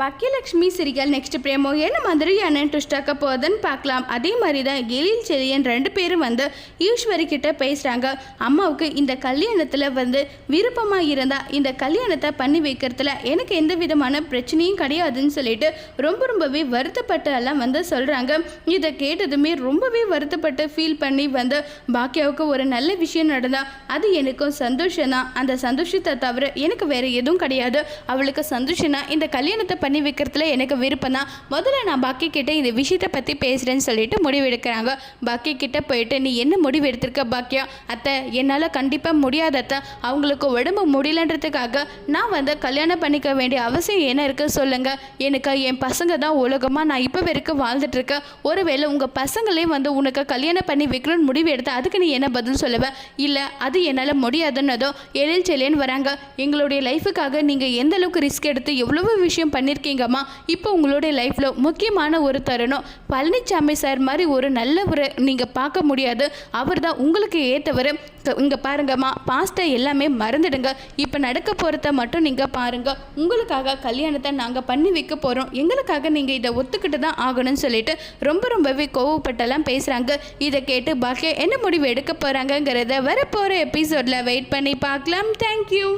Bhagyalakshmi சிரிகள் next பிரேமோ என்ன மாதிரியான ட்விஸ்டாக்க போகுதுன்னு பார்க்கலாம். அதே மாதிரி தான் எழில் செழியன் ரெண்டு பேரும் வந்து ஈஸ்வரி கிட்ட பேசுகிறாங்க அம்மாவுக்கு இந்த கல்யாணத்தில் வந்து விருப்பமாக இருந்தால் இந்த கல்யாணத்தை பண்ணி வைக்கிறதுல எனக்கு எந்த விதமான பிரச்சனையும் கிடையாதுன்னு சொல்லிட்டு ரொம்ப ரொம்பவே வருத்தப்பட்டு எல்லாம் வந்து சொல்கிறாங்க இதை கேட்டதுமே ரொம்பவே வருத்தப்பட்டு ஃபீல் பண்ணி வந்து பாக்கியாவுக்கு ஒரு நல்ல விஷயம் நடந்தால் அது எனக்கும் சந்தோஷம் தான் அந்த சந்தோஷத்தை தவிர எனக்கு வேறு எதுவும் கிடையாது. அவளுக்கு சந்தோஷம்னா இந்த கல்யாணத்தை பண்ணி வைக்கிறதுல எனக்கு விருப்பம் தான் முதல்ல நான் பாக்கி கிட்டே இந்த விஷயத்தை பற்றி பேசுகிறேன்னு சொல்லிட்டு முடிவு எடுக்கிறாங்க பாக்கி கிட்டே போயிட்டு நீ என்ன முடிவு எடுத்திருக்க பாக்கியா? அத்தை என்னால் கண்டிப்பாக முடியாத அத்தை. அவங்களுக்கு உடம்பு முடியலன்றதுக்காக நான் வந்து கல்யாணம் பண்ணிக்க வேண்டிய அவசியம் என்ன இருக்குது சொல்லுங்கள் எனக்கு என் பசங்க தான் உலகமாக நான் இப்போ வரைக்கும் வாழ்ந்துட்டுருக்கேன் ஒருவேளை உங்கள் பசங்களே வந்து உனக்கு கல்யாணம் பண்ணி வைக்கணும்னு முடிவு எடுத்து அதுக்கு நீ என்ன பதில் சொல்லுவ? இல்லை அது என்னால் முடியாதுன்னதோ எழில் செல்லேன்னு வராங்க. எங்களுடைய லைஃபுக்காக நீங்கள் எந்த அளவுக்கு ரிஸ்க் எடுத்து எவ்வளவு விஷயம் பண்ணி பண்ணியிருக்கீங்கம்மா இப்போ உங்களுடைய லைஃப்பில் முக்கியமான ஒரு தருணம். பழனிசாமி சார் மாதிரி ஒரு நல்ல ஒரு நீங்கள் பார்க்க முடியாது. அவர் தான் உங்களுக்கு ஏற்றவர் இங்கே பாருங்கம்மா. பாஸ்ட்டை எல்லாமே மறந்துடுங்க. இப்போ நடக்க போகிறத மட்டும் நீங்கள் பாருங்கள் உங்களுக்காக கல்யாணத்தை நாங்கள் பண்ணி வைக்க போகிறோம் எங்களுக்காக நீங்கள் இதை ஒத்துக்கிட்டு தான் ஆகணும்னு சொல்லிட்டு ரொம்ப ரொம்பவே கோவப்பட்டெல்லாம் பேசுகிறாங்க இதை கேட்டு பாக்கியா என்ன முடிவு எடுக்க போகிறாங்கங்கிறத வரப்போகிற எபிசோடில் வெயிட் பண்ணி பார்க்கலாம். தேங்க்யூ